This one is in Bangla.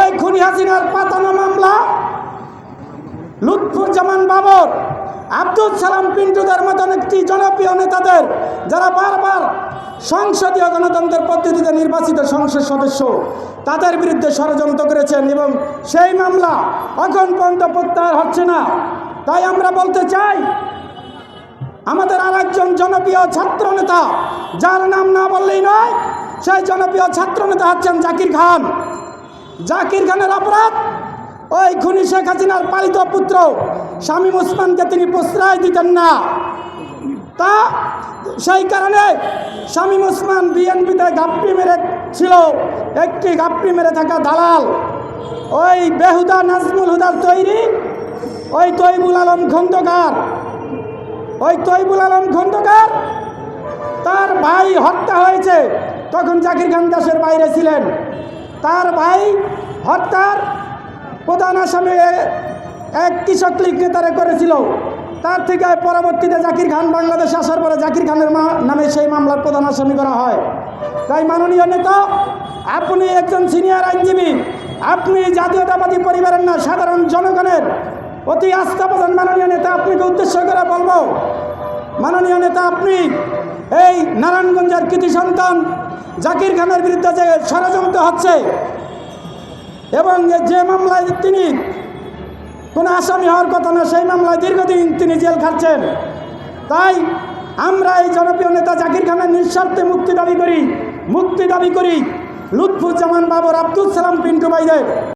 ওই খুনি হাসিনার পাতানো মামলা, লুৎফুজ্জামান বাবর আব্দুল সালাম পিন্টুদের মতন একটি জনপ্রিয় নেতাদের, যারা বারবার সংসদীয় গণতন্ত্রের পদ্ধতিতে নির্বাচিত সংসদ সদস্য, তাদের বিরুদ্ধে ষড়যন্ত্র করেছেন এবং সেই মামলা এখন পর্যন্ত প্রত্যাহার হচ্ছে না। তাই আমরা বলতে চাই, আমাদের আরেকজন জনপ্রিয় ছাত্র নেতা যার নাম না বললেই নয়, সেই জনপ্রিয় ছাত্র নেতা হচ্ছেন জাকির খান। জাকির খানের অপরাধ। ওই খুনি শেখ হাসিনার পালিত পুত্র শামীম ওসমানকে তিনি প্রশ্রয় দিতেন না। তা সেই কারণে স্বামী ওসমান বিএনপিতে গাপ্পি মেরে ছিল। একটি গাপ্পি মেরে থাকা দালাল। ওই বেহুদা নাজমুল হুদার তৈরি। ওই তৈবুল আলম খন্দকার। ওই তৈবুল আলম খন্দকার তার ভাই হত্যা হয়েছে। তখন জাকির খান দেশের বাইরে ছিলেন। তার ভাই হত্যার প্রধান আসামি এক কৃষক লীগ নেতারে করেছিল। তার থেকে পরবর্তীতে জাকির খান বাংলাদেশে আসার পরে জাকির খানের নামে সেই মামলার প্রধান আসামি করা হয়। তাই মাননীয় নেতা, আপনি একজন সিনিয়র আইনজীবী, আপনি জাতীয়তাবাদী পরিবারের না, সাধারণ জনগণের অতি আস্থা প্রধান মাননীয় নেতা, আপনাকে উদ্দেশ্য করে বলব, মাননীয় নেতা, আপনি এই নারায়ণগঞ্জের কৃতি সন্তান জাকির খানের বিরুদ্ধে যে ষড়যন্ত্র হচ্ছে এবং যে মামলায় তিনি কোনো আসামি হওয়ার কথা না, সেই মামলায় দীর্ঘদিন তিনি জেল খাচ্ছেন তাই আমরা এই জনপ্রিয় নেতা জাকির খানের নিঃস্বার্থে মুক্তি দাবি করি, মুক্তি দাবি করি লুৎফুজ্জামান বাবর আব্দুল সালাম পিন্টু ভাইদের।